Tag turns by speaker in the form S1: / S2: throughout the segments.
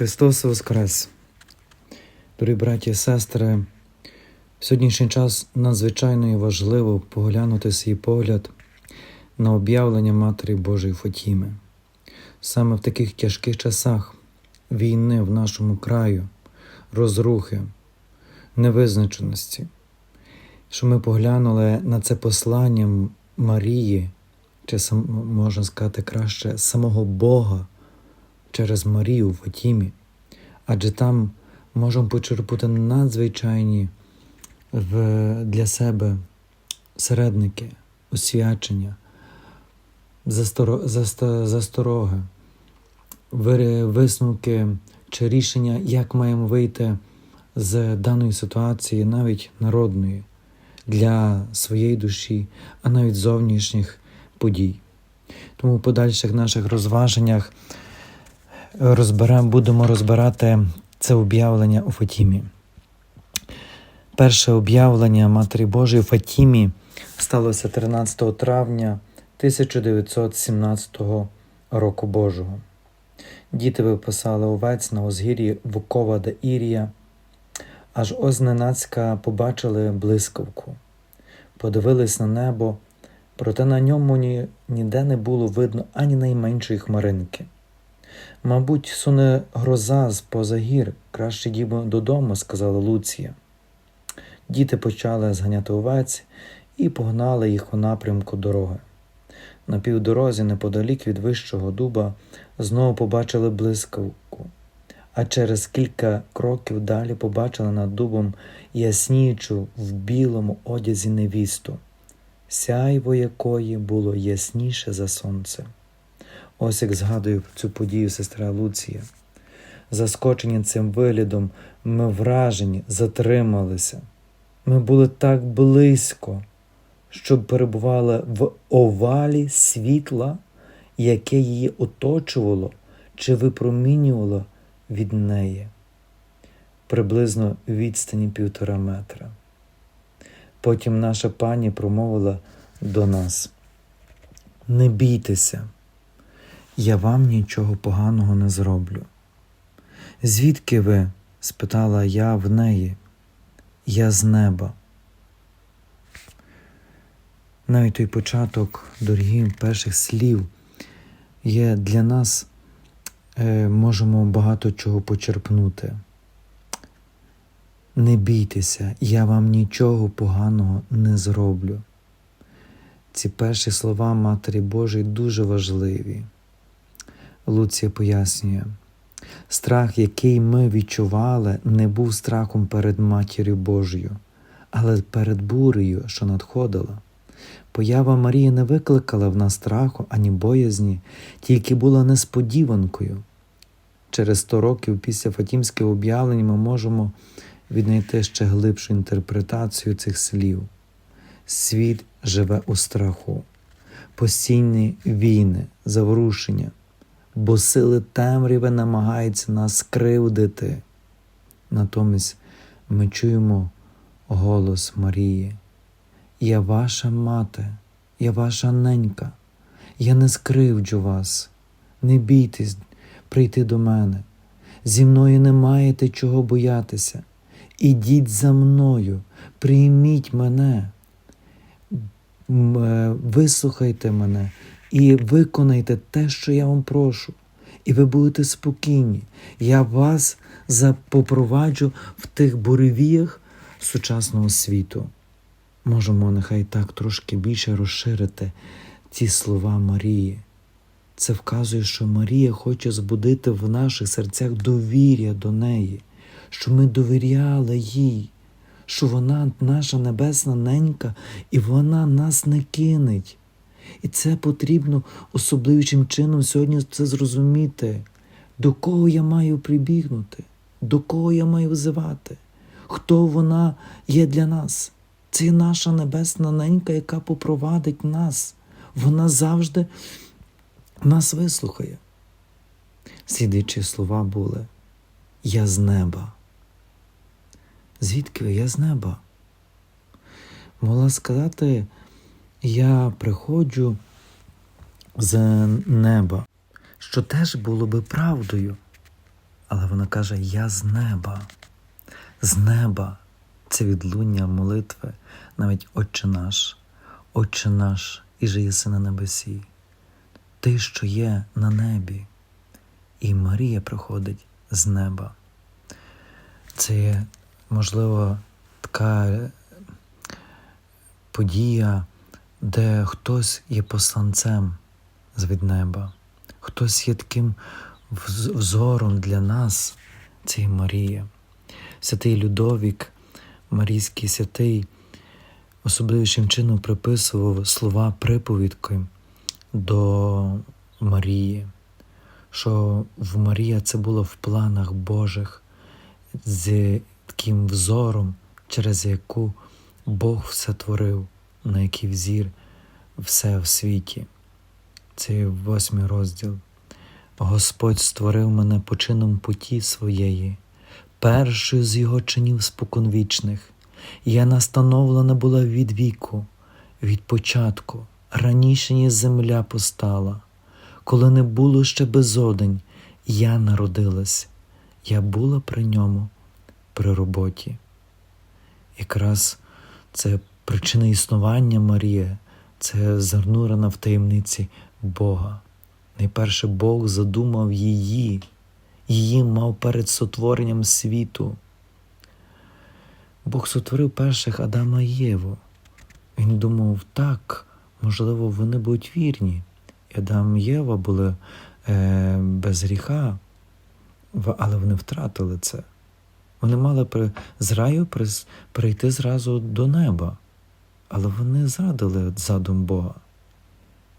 S1: Христос Воскрес! Дорогі браті і сестри, в сьогоднішній час надзвичайно і важливо поглянути свій погляд на об'явлення Матері Божої Фатіми. Саме в таких тяжких часах війни в нашому краю, розрухи, невизначеності, що ми поглянули на це послання Марії, чи можна сказати краще, самого Бога через Марію в Фатімі, адже там можемо почерпати надзвичайні для себе середники, освячення, застороги, висновки чи рішення, як маємо вийти з даної ситуації, навіть народної, для своєї душі, а навіть зовнішніх подій. Тому в подальших наших розваженнях розберемо, будемо розбирати це об'явлення у Фатімі. Перше об'явлення Матері Божої у Фатімі сталося 13 травня 1917 року Божого. Діти виписали овець на озгір'ї Вукова да Ірія, аж ось зненацька побачили блискавку, подивились на небо, проте на ньому ні, ніде не було видно ані найменшої хмаринки. Мабуть, суне гроза з поза гір, краще дімо додому, сказала Луція. Діти почали зганяти овець і погнали їх у напрямку дороги. На півдорозі, неподалік від вищого дуба, знову побачили блискавку, а через кілька кроків далі побачили над дубом ясніючу в білому одязі невісту, сяйво якої було ясніше за сонце. Ось як згадую цю подію сестра Луція. Заскочені цим виглядом, ми вражені, затрималися. Ми були так близько, щоб перебували в овалі світла, яке її оточувало чи випромінювало від неї приблизно відстані півтора метра. Потім наша пані промовила до нас: Не бійтеся я вам нічого поганого не зроблю. Звідки ви? спитала я в неї, я з неба. Навіть той початок, дорогі перших слів, є для нас, е, можемо багато чого почерпнути. Не бійтеся, я вам нічого поганого не зроблю. Ці перші слова Матері Божої дуже важливі. Луція пояснює, страх, який ми відчували, не був страхом перед Матір'ю Божою, але перед бурею, що надходила. Поява Марії не викликала в нас страху ані боязні, тільки була несподіванкою. Через сто років після Фатімських об'явлень ми можемо віднайти ще глибшу інтерпретацію цих слів. Світ живе у страху, постійні війни, заворушення бо сили темряви намагаються нас скривдити. Натомість ми чуємо голос Марії. Я ваша мати, я ваша ненька, я не скривджу вас, не бійтесь прийти до мене. Зі мною не маєте чого боятися. Ідіть за мною, прийміть мене, вислухайте мене і виконайте те, що я вам прошу, і ви будете спокійні. Я вас попроваджу в тих буревіях сучасного світу. Можемо нехай так трошки більше розширити ці слова Марії. Це вказує, що Марія хоче збудити в наших серцях довір'я до неї, що ми довіряли їй, що вона наша небесна ненька, і вона нас не кинеть. І це потрібно особливим чином сьогодні це зрозуміти, до кого я маю прибігнути, до кого я маю взивати, хто вона є для нас. Це наша небесна ненька, яка попровадить нас. Вона завжди нас вислухає. Слідуючі слова були Я з неба. Звідки я з неба? Могла сказати я приходжу з неба, що теж було би правдою. але вона каже: Я з неба, з неба. Це відлуння молитви, навіть Отче наш, Отче наш, і же єси на небесі, Ти, що є на небі. І Марія приходить з неба. Це можливо, така подія, де хтось є посланцем від неба, хтось є таким взором для нас, це є Марія. Святий Людовік, Марійський святий, особливішим чином приписував слова приповідки до Марії, що в Марія це було в планах Божих з таким взором, через яку Бог все творив, на який взір все в світі. Це восьмий розділ. Господь створив мене почином путі своєї, першою з його чинів споконвічних. Я настановлена була від віку, від початку, раніше ніж земля постала. Коли не було ще безодень, я народилась, я була при ньому, при роботі. Якраз це причина існування Марії, це занурена в таємниці Бога. Найперше Бог задумав її, її мав перед сотворенням світу. Бог сотворив перших Адама і Єву. Він думав, так, можливо, вони будуть вірні. І Адам і Єва були е, без гріха, але вони втратили це. Вони мали при, з раю прийти зразу до неба, але вони зрадили задум Бога.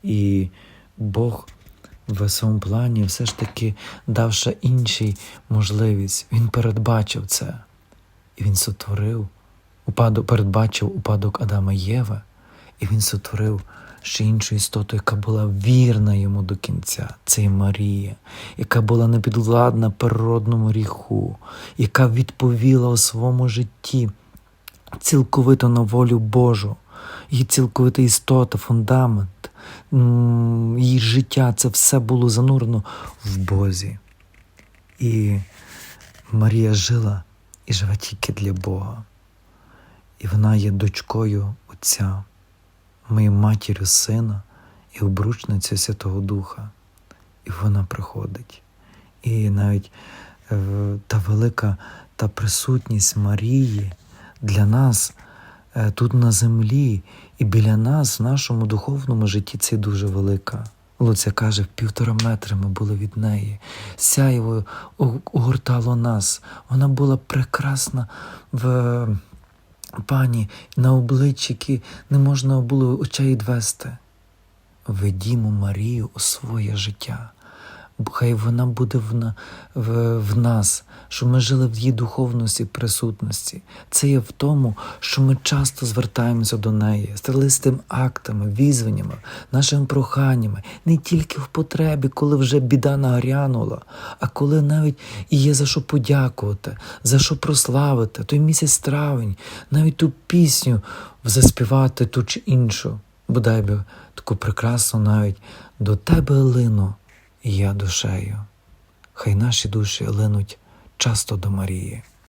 S1: І Бог в своєму плані все ж таки дав ще іншій можливість. Він передбачив це. І він сотворив, упадок, передбачив упадок Адама і Єви, і він сотворив ще іншу істоту, яка була вірна йому до кінця. Це є Марія, яка була непідвладна природному гріху, яка відповіла у своєму житті цілковито на волю Божу, її цілковита істота, фундамент, її життя це все було занурено в Бозі. І Марія жила і живе тільки для Бога. І вона є дочкою Отця, моєю матір'ю Сина і обручницею Святого Духа. І вона приходить. І навіть е, та велика та присутність Марії для нас тут на землі і біля нас в нашому духовному житті це дуже велика. Луця каже, півтора метри ми були від неї. Сяєво огортало нас. Вона була прекрасна в пані на обличчі, які не можна було очей відвести. Ведімо Марію у своє життя. Хай вона буде в, в, в нас, щоб ми жили в її духовності, присутності. Це є в тому, що ми часто звертаємося до неї з актами, візваннями, нашими проханнями, не тільки в потребі, коли вже біда нагрянула, а коли навіть і є за що подякувати, за що прославити, той місяць травень, навіть ту пісню заспівати ту чи іншу, бодай би таку прекрасну навіть до тебе лину я душею. Хай наші душі линуть часто до Марії.